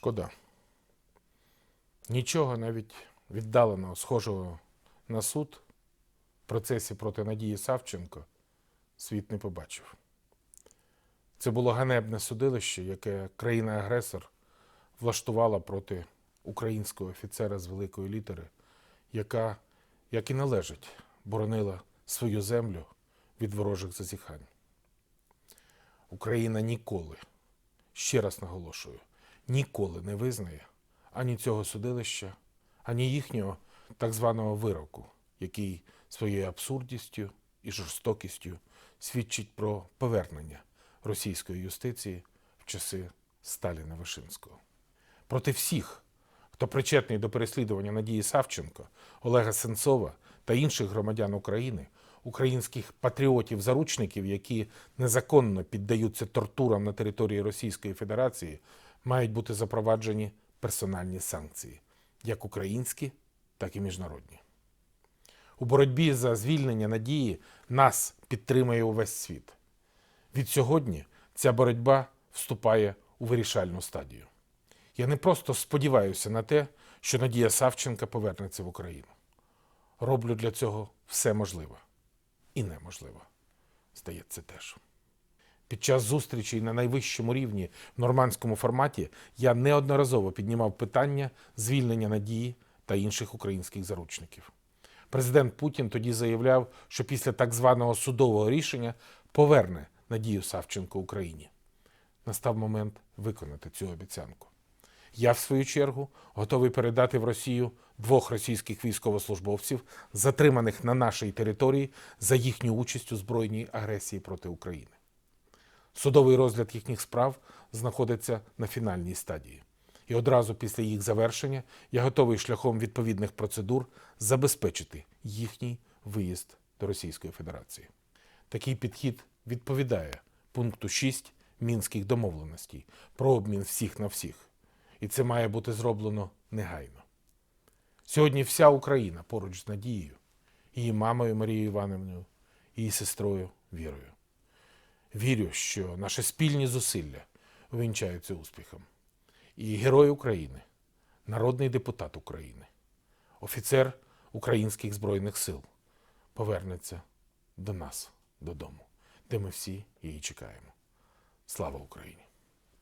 Шкода. Нічого навіть віддаленого, схожого на суд в процесі проти Надії Савченко світ не побачив. Це було ганебне судилище, яке країна-агресор влаштувала проти українського офіцера з великої літери, яка, як і належить, боронила свою землю від ворожих зазіхань. Україна ніколи, ще раз наголошую, ніколи не визнає ані цього судилища, ані їхнього так званого вироку, який своєю абсурдістю і жорстокістю свідчить про повернення російської юстиції в часи Сталіна Вишинського. Проти всіх, хто причетний до переслідування Надії Савченко, Олега Сенцова та інших громадян України, українських патріотів-заручників, які незаконно піддаються тортурам на території Російської Федерації, мають бути запроваджені персональні санкції, як українські, так і міжнародні. У боротьбі за звільнення надії нас підтримує увесь світ. Від сьогодні ця боротьба вступає у вирішальну стадію. Я не просто сподіваюся на те, що Надія Савченка повернеться в Україну. Роблю для цього все можливе і неможливе. Здається, теж. Під час зустрічей на найвищому рівні в нормандському форматі я неодноразово піднімав питання звільнення Надії та інших українських заручників. Президент Путін тоді заявляв, що після так званого судового рішення поверне Надію Савченко Україні. Настав момент виконати цю обіцянку. Я, в свою чергу, готовий передати в Росію двох російських військовослужбовців, затриманих на нашій території за їхню участь у збройній агресії проти України. Судовий розгляд їхніх справ знаходиться на фінальній стадії. І одразу після їх завершення я готовий шляхом відповідних процедур забезпечити їхній виїзд до Російської Федерації. Такий підхід відповідає пункту 6 мінських домовленостей про обмін всіх на всіх. І це має бути зроблено негайно. Сьогодні вся Україна поруч з Надією, її мамою Марією Івановною, її сестрою Вірою. Вірю, що наші спільні зусилля увінчаються успіхом. І герой України, народний депутат України, офіцер українських збройних сил повернеться до нас додому, де ми всі її чекаємо. Слава Україні!